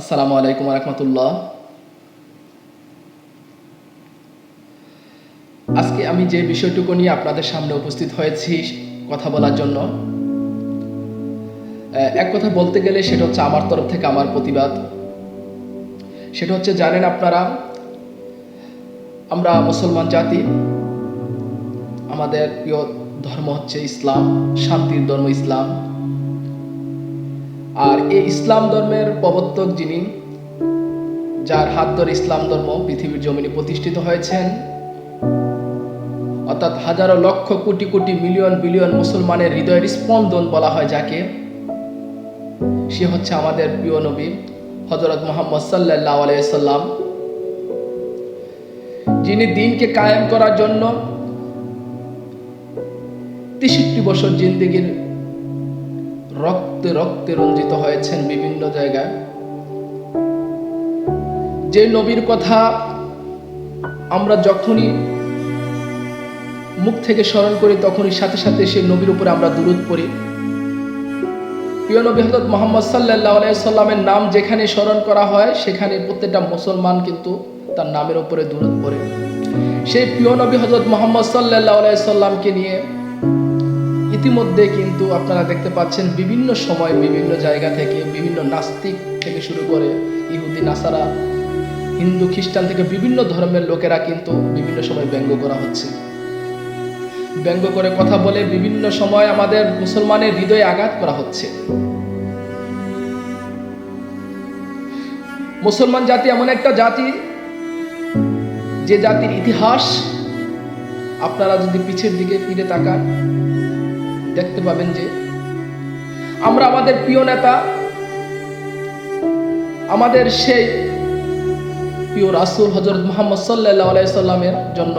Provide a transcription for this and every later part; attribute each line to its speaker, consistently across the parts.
Speaker 1: আসসালামু আলাইকুম রহমতুল্লাহ। আজকে আমি যে বিষয়টুকু নিয়ে আপনাদের সামনে উপস্থিত হয়েছি কথা বলার জন্য এক কথা বলতে গেলে সেটা হচ্ছে আমার তরফ থেকে আমার প্রতিবাদ। সেটা হচ্ছে জানেন আপনারা, আমরা মুসলমান জাতি, আমাদের প্রিয় ধর্ম হচ্ছে ইসলাম, শান্তির ধর্ম ইসলাম। আর এই ইসলাম ধর্মের প্রবর্তক যিনি, যার হাত ধরে ইসলাম ধর্ম পৃথিবীর জমিনে প্রতিষ্ঠিত হয়েছেন, অর্থাৎ হাজারো লক্ষ কোটি কোটি মিলিয়ন বিলিয়ন মুসলমানের হৃদয়ের স্পন্দন বলা হয় যাকে, সে হচ্ছে আমাদের প্রিয় নবী হজরত মোহাম্মদ সাল্লাহ আলাইসাল্লাম যিনি দিনকে কায়েম করার জন্য তেষট্টি বছর জিন্দিগির রক্তে রক্তে রঞ্জিত হয়েছেন বিভিন্ন জায়গায়। যে নবীর কথা আমরা যখনই মুখ থেকে স্মরণ করি, তখনই সাথে সাথে সেই নবীর উপরে আমরা দুরুদ পড়ি। প্রিয় নবী হজরত মোহাম্মদ সাল্লাহ সাল্লামের নাম যেখানে স্মরণ করা হয়, সেখানে প্রত্যেকটা মুসলমান কিন্তু তার নামের উপরে দুরুদ পড়ে। সেই প্রিয় নবী হজরত মোহাম্মদ সাল্লাহ সাল্লামকে নিয়ে ইতিমধ্যে কিন্তু আপনারা দেখতে পাচ্ছেন বিভিন্ন সময় বিভিন্ন জায়গা থেকে, বিভিন্ন নাস্তিক থেকে শুরু করে ইহুদি, নাসারা, হিন্দু, খ্রিস্টান থেকে বিভিন্ন ধর্মের লোকেরা কিন্তু বিভিন্ন সময় ব্যঙ্গ করা হচ্ছে। ব্যঙ্গ করে কথা বলে বিভিন্ন সময় আমাদের মুসলমানের হৃদয়ে আঘাত করা হচ্ছে। মুসলমান জাতি এমন একটা জাতি, যে জাতির ইতিহাস আপনারা যদি পিছের দিকে ফিরে তাকান দেখতে পাবেন যে আমরা আমাদের প্রিয় নেতা, আমাদের সেই প্রিয় রাসুল হজরত মোহাম্মদ সাল্লাহ সাল্লামের জন্য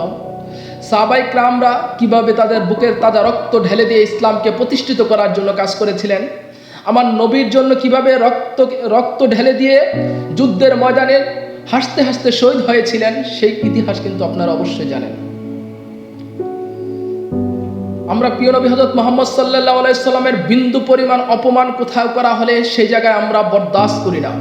Speaker 1: সাবাই ক্রামরা কীভাবে তাদের বুকের তাজা রক্ত ঢেলে দিয়ে ইসলামকে প্রতিষ্ঠিত করার জন্য কাজ করেছিলেন, আমার নবীর জন্য কীভাবে রক্ত রক্ত ঢেলে দিয়ে যুদ্ধের ময়দানে হাসতে হাসতে শহীদ হয়েছিলেন, সেই ইতিহাস কিন্তু আপনারা অবশ্যই জানেন। আমরা প্রিয় নবী হজরত মোহাম্মদ সাল্লাহ আলাইসাল্লামের বিন্দু পরিমাণ অপমান কোথাও করা হলে সেই জায়গায় আমরা বরদাস্ত করি না।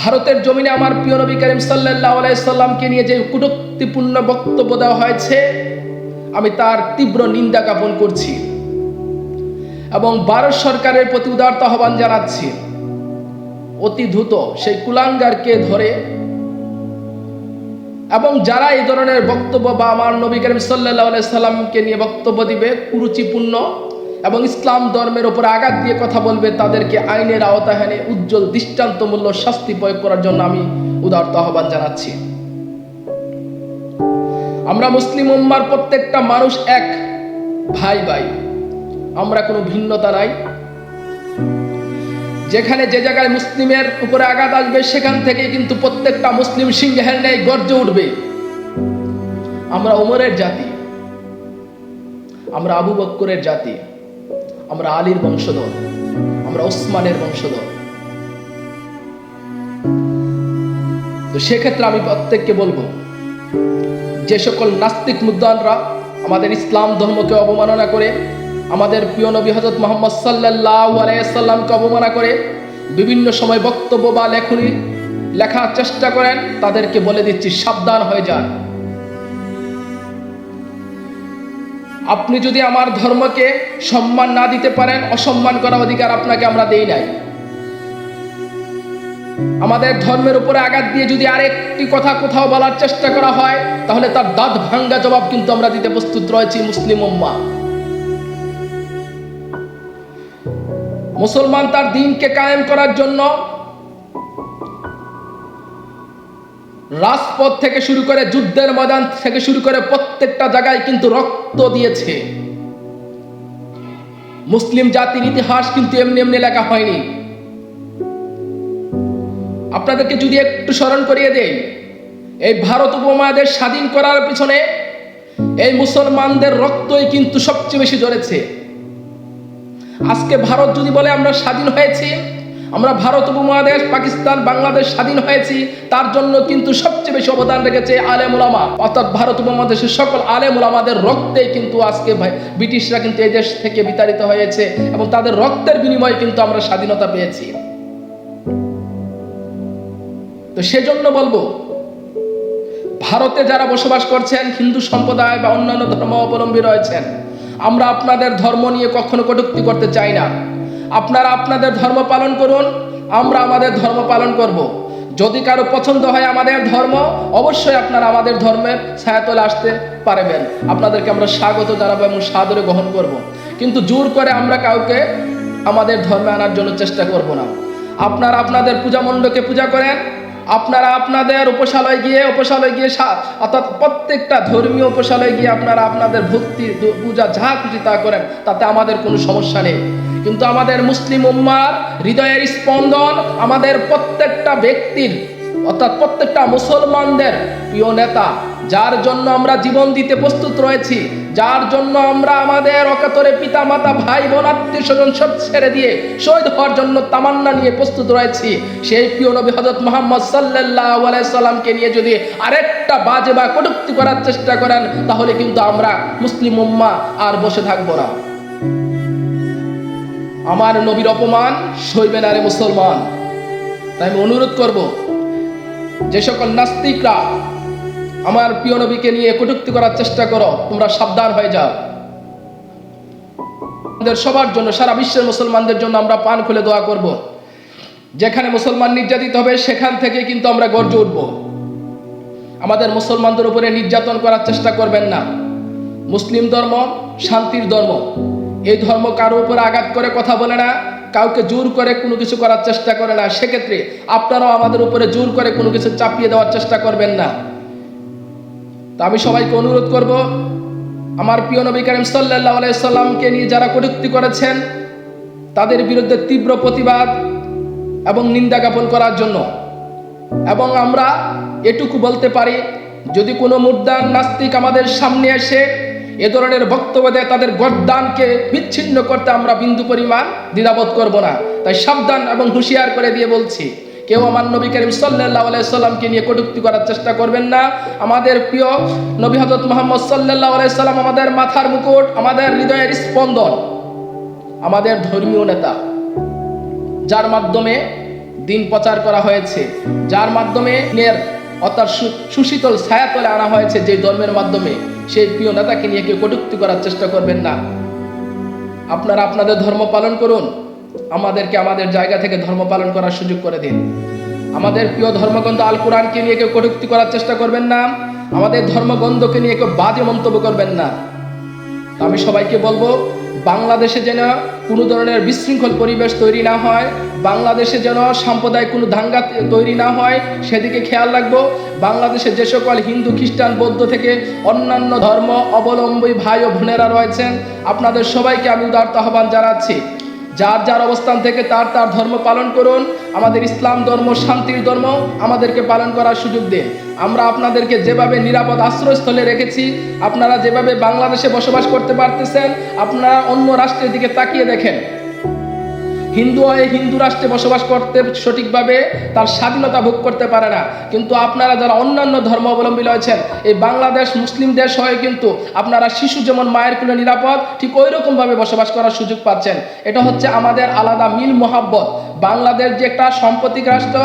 Speaker 1: ভারতের জমিনে আমার প্রিয় নবী করিম সাল্লাহ আলাইসাল্লামকে নিয়ে যে কুটক্তিপূর্ণ বক্তব্য দেওয়া হয়েছে, আমি তার তীব্র নিন্দা জ্ঞাপন করছি এবং ভারত সরকারের প্রতি উদারতা আহ্বান জানাচ্ছি। অতি দ্রুত সেই কুলাঙ্গারকে ধরে এবং যারা এই ধরনের বক্তব্য বা আমার নবী করিম সাল্লাহ সাল্লামকে নিয়ে বক্তব্য দিবে, কুরুচিপূর্ণ এবং ইসলাম ধর্মের উপর আঘাত দিয়ে কথা বলবে, তাদেরকে আইনের আওতায় এনে উজ্জ্বল দৃষ্টান্তমূল্য শাস্তি প্রয়োগ করার জন্য আমি উদারত আহ্বান জানাচ্ছি। আমরা মুসলিম উম্মার প্রত্যেকটা মানুষ এক ভাই ভাই আমরা কোনো ভিন্নতা নাই। যেখানে যে জায়গায় মুসলিমের উপরে আঘাত আসবে, সেখান থেকে কিন্তু প্রত্যেকটা মুসলিম সিংহের ন্যায় গর্জে উঠবে। আমরা ওমরের জাতি, আমরা আবু বক্করের জাতি, আমরা আলীর বংশধর, আমরা ওসমানের বংশধর। তো সেক্ষেত্রে আমি প্রত্যেককে বলব, যে সকল নাস্তিক মুদ্দানরা আমাদের ইসলাম ধর্মকে অবমাননা করে আমাদের প্রিয় নবী হজরত মোহাম্মদ সাল্লাহ আলাইসাল্লামকে অবমাননা করে বিভিন্ন সময় বক্তব্য বা লেখনী লেখার চেষ্টা করেন, তাদেরকে বলে দিচ্ছি সাবধান হয়ে যান। আপনি যদি আমার ধর্মকে সম্মান না দিতে পারেন, অসম্মান করার অধিকার আপনাকে আমরা দেই নাই। আমাদের ধর্মের উপরে আঘাত দিয়ে যদি আরেকটি কথা কোথাও বলার চেষ্টা করা হয়, তাহলে তার দাঁত ভাঙ্গা জবাব কিন্তু আমরা দিতে প্রস্তুত রয়েছি মুসলিম উম্মা মুসলমান তার দিনকে কায়েম করার জন্য রাজপথ থেকে শুরু করে যুদ্ধের ময়দান থেকে শুরু করে প্রত্যেকটা জায়গায় কিন্তু রক্ত দিয়েছে। মুসলিম জাতির ইতিহাস কিন্তু এমনি এমনি লেখা হয়নি। আপনাদেরকে যদি একটু স্মরণ করিয়ে দেই, এই ভারত উপমহাদেশ স্বাধীন করার পিছনে এই মুসলমানদের রক্তই কিন্তু সবচেয়ে বেশি জ্বরেছে আজকে ভারত যদি বলে আমরা স্বাধীন হয়েছি, আমরা ভারত উপমহাদেশ, পাকিস্তান, বাংলাদেশ স্বাধীন হয়েছি, তার জন্য কিন্তু সবচেয়ে বেশি অবদান রেখেছে আলেম ওলামা অর্থাৎ ভারত উপমহাদেশের সকল আলেম ওলামাদের রক্তে কিন্তু আজকে ব্রিটিশরা কিন্তু এই দেশ থেকে বিতাড়িত হয়েছে এবং তাদের রক্তের বিনিময়ে কিন্তু আমরা স্বাধীনতা পেয়েছি। তো সেজন্য বলব, ভারতে যারা বসবাস করছেন, হিন্দু সম্প্রদায় বা অন্যান্য ধর্ম অবলম্বী রয়েছেন আমরা আপনাদের ধর্ম নিয়ে কখনো কটুক্তি করতে চাই না আপনারা আপনাদের ধর্ম পালন করুন, আমরা আমাদের ধর্ম পালন করব। যদি কারও পছন্দ হয় আমাদের ধর্ম, অবশ্যই আপনারা আমাদের ধর্মের ছায়াতলে আসতে পারবেন আপনাদেরকে আমরা স্বাগত জানাব এবং সাদরে গ্রহণ করব। কিন্তু জোর করে আমরা কাউকে আমাদের ধর্মে আনার জন্য চেষ্টা করব না আপনারা আপনাদের পূজা মণ্ডপে পূজা করেন আপনারা আপনাদের উপসালয় গিয়ে উপসালয় গিয়ে অর্থাৎ প্রত্যেকটা ধর্মীয় উপসালয় গিয়ে আপনারা আপনাদের ভক্তি পূজা যা খুশি তা করেন, তাতে আমাদের কোনো সমস্যা নেই। কিন্তু আমাদের মুসলিম উম্মার হৃদয়ের স্পন্দন আমাদের প্রত্যেকটা ব্যক্তির, অর্থাৎ প্রত্যেকটা মুসলমানদের প্রিয় নেতা, যার জন্য আমরা জীবন দিতে প্রস্তুত রয়েছি যার জন্য আমরা আমাদের অকাতরে পিতা মাতা ভাই বোন, আত্মীয় স্বজন সব ছেড়ে দিয়ে শহীদ হওয়ার জন্য তামান্না নিয়ে প্রস্তুত রয়েছি। সেই প্রিয় নবী হজরত মোহাম্মদ সাল্লাহ নিয়ে যদি আরেকটা বাজে বা কটুক্তি করার চেষ্টা করেন, তাহলে কিন্তু আমরা মুসলিম উম্মা আর বসে থাকব না। আমার নবীর অপমান সইবে না রে মুসলমান। তাই আমি অনুরোধ করব, যে সকল নাস্তিকরা আমার প্রিয় নবীকে নিয়ে কটুক্তি করার চেষ্টা করো, তোমরা সাবধান হয়ে যাও। আমাদের সবার জন্য, সারা বিশ্বের মুসলমানদের জন্য আমরা পান খুলে দোয়া করব। যেখানে মুসলমান নির্যাতিত হবে, সেখান থেকে কিন্তু আমরা গর্জে উঠব। আমাদের মুসলমানদের উপরে নির্যাতন করার চেষ্টা করবেন না। মুসলিম ধর্ম, শান্তির ধর্ম। এই ধর্ম কারও উপরে আঘাত করে কথা বলে না, কাউকে জোর করে কোনো কিছু করার চেষ্টা করে না। সেক্ষেত্রে আপনারাও আমাদের উপরে জোর করে কোনো কিছু চাপিয়ে দেওয়ার চেষ্টা করবেন না। তো আমি সবাইকে অনুরোধ করব, আমার প্রিয় নবী করিম সাল্লাহ সাল্লামকে নিয়ে যারা কটূক্তি করেছেন, তাদের বিরুদ্ধে তীব্র প্রতিবাদ এবং নিন্দা জ্ঞাপন করার জন্য। এবং আমরা এটুকু বলতে পারি, যদি কোনো মুদ্রার নাস্তিক আমাদের সামনে এসে এ ধরনের বক্তব্য দেয়, তাদের গরদানকে বিচ্ছিন্ন করতে আমরা বিন্দু পরিমাণ দ্বিধাবোধ করব না। তাই সাবধান এবং হুঁশিয়ার করে দিয়ে বলছি কেউ আমার নবী করিম সাল্লাহ সাল্লামকে নিয়ে কটূক্তি করার চেষ্টা করবেন না। আমাদের প্রিয় নবী হজরত মোহাম্মদ সাল্লাহ সাল্লাম আমাদের মাথার মুকুট, আমাদের হৃদয়ের স্পন্দন, আমাদের ধর্মীয় নেতা, যার মাধ্যমে দিন প্রচার করা হয়েছে, যার মাধ্যমে নের অর্থাৎ সুশীতল ছায়াতলে আনা হয়েছে যে ধর্মের মাধ্যমে, সেই প্রিয় নেতাকে নিয়ে কেউ কটুক্তি করার চেষ্টা করবেন না। আপনারা আপনাদের ধর্ম পালন করুন। আমাদেরকে আমাদের জায়গা থেকে ধর্ম পালন করার সুযোগ করে দিন। আমাদের প্রিয় ধর্মগ্রন্থ আল কোরআনকে নিয়ে কেউ কটূক্তি করার চেষ্টা করবেন না। আমাদের ধর্মগ্রন্থকে নিয়ে কেউ বাজে মন্তব্য করবেন না। আমি সবাইকে বলব, বাংলাদেশে যেন কোনো ধরনের বিশৃঙ্খল পরিবেশ তৈরি না হয়, বাংলাদেশে যেন সাম্প্রদায়িক কোনো দাঙ্গা তৈরি না হয়, সেদিকে খেয়াল রাখব। বাংলাদেশে যে সকল হিন্দু, খ্রিস্টান, বৌদ্ধ থেকে অন্যান্য ধর্ম অবলম্বী ভাই ও বোনেরা রয়েছেন, আপনাদের সবাইকে আমি উদার্ত আহ্বান জানাচ্ছি। যার যার অবস্থান থেকে তার তার ধর্ম পালন করুন। আমাদের ইসলাম ধর্ম, শান্তির ধর্ম আমাদেরকে পালন করার সুযোগ দিন। আমরা আপনাদেরকে যেভাবে নিরাপদ আশ্রয়স্থলে রেখেছি, আপনারা যেভাবে বাংলাদেশে বসবাস করতে পারতেছেন, আপনারা অন্য রাষ্ট্রের দিকে তাকিয়ে দেখেন। হিন্দু হয়ে হিন্দু রাষ্ট্রে বসবাস করতে সঠিকভাবে তার স্বাধীনতা ভোগ করতে পারে না। কিন্তু আপনারা যারা অন্যান্য ধর্ম অবলম্বী রয়েছেন, এই বাংলাদেশ মুসলিম দেশ হয়ে কিন্তু আপনারা শিশু যেমন মায়ের কোলে নিরাপদ, ঠিক ওই রকমভাবে বসবাস করার সুযোগ পাচ্ছেন। এটা হচ্ছে আমাদের আলাদা মিল মোহাব্বত। বাংলাদেশ যে একটা সাম্প্রতিক রাষ্ট্র,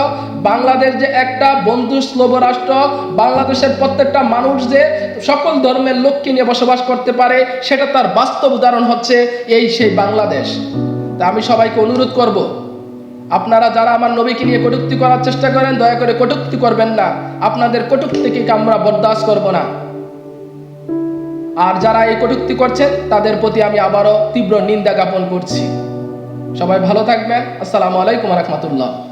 Speaker 1: বাংলাদেশ যে একটা বন্ধু স্লোভ রাষ্ট্র, বাংলাদেশের প্রত্যেকটা মানুষ যে সকল ধর্মের লোককে নিয়ে বসবাস করতে পারে, সেটা তার বাস্তব উদাহরণ হচ্ছে এই সেই বাংলাদেশ। তা আমি সবাইকে অনুরোধ করব, আপনারা যারা আমার নবীকে নিয়ে কটুক্তি করার চেষ্টা করেন, দয়া করে কটুক্তি করবেন না। আপনাদের কটূক্তিকে আমরা বরদাস্ত করব না। আর যারা এই কটুক্তি করছেন, তাদের প্রতি আমি আবারও তীব্র নিন্দা জ্ঞাপন করছি। সবাই ভালো থাকবেন। আসসালামু আলাইকুম রহমতুল্লাহ।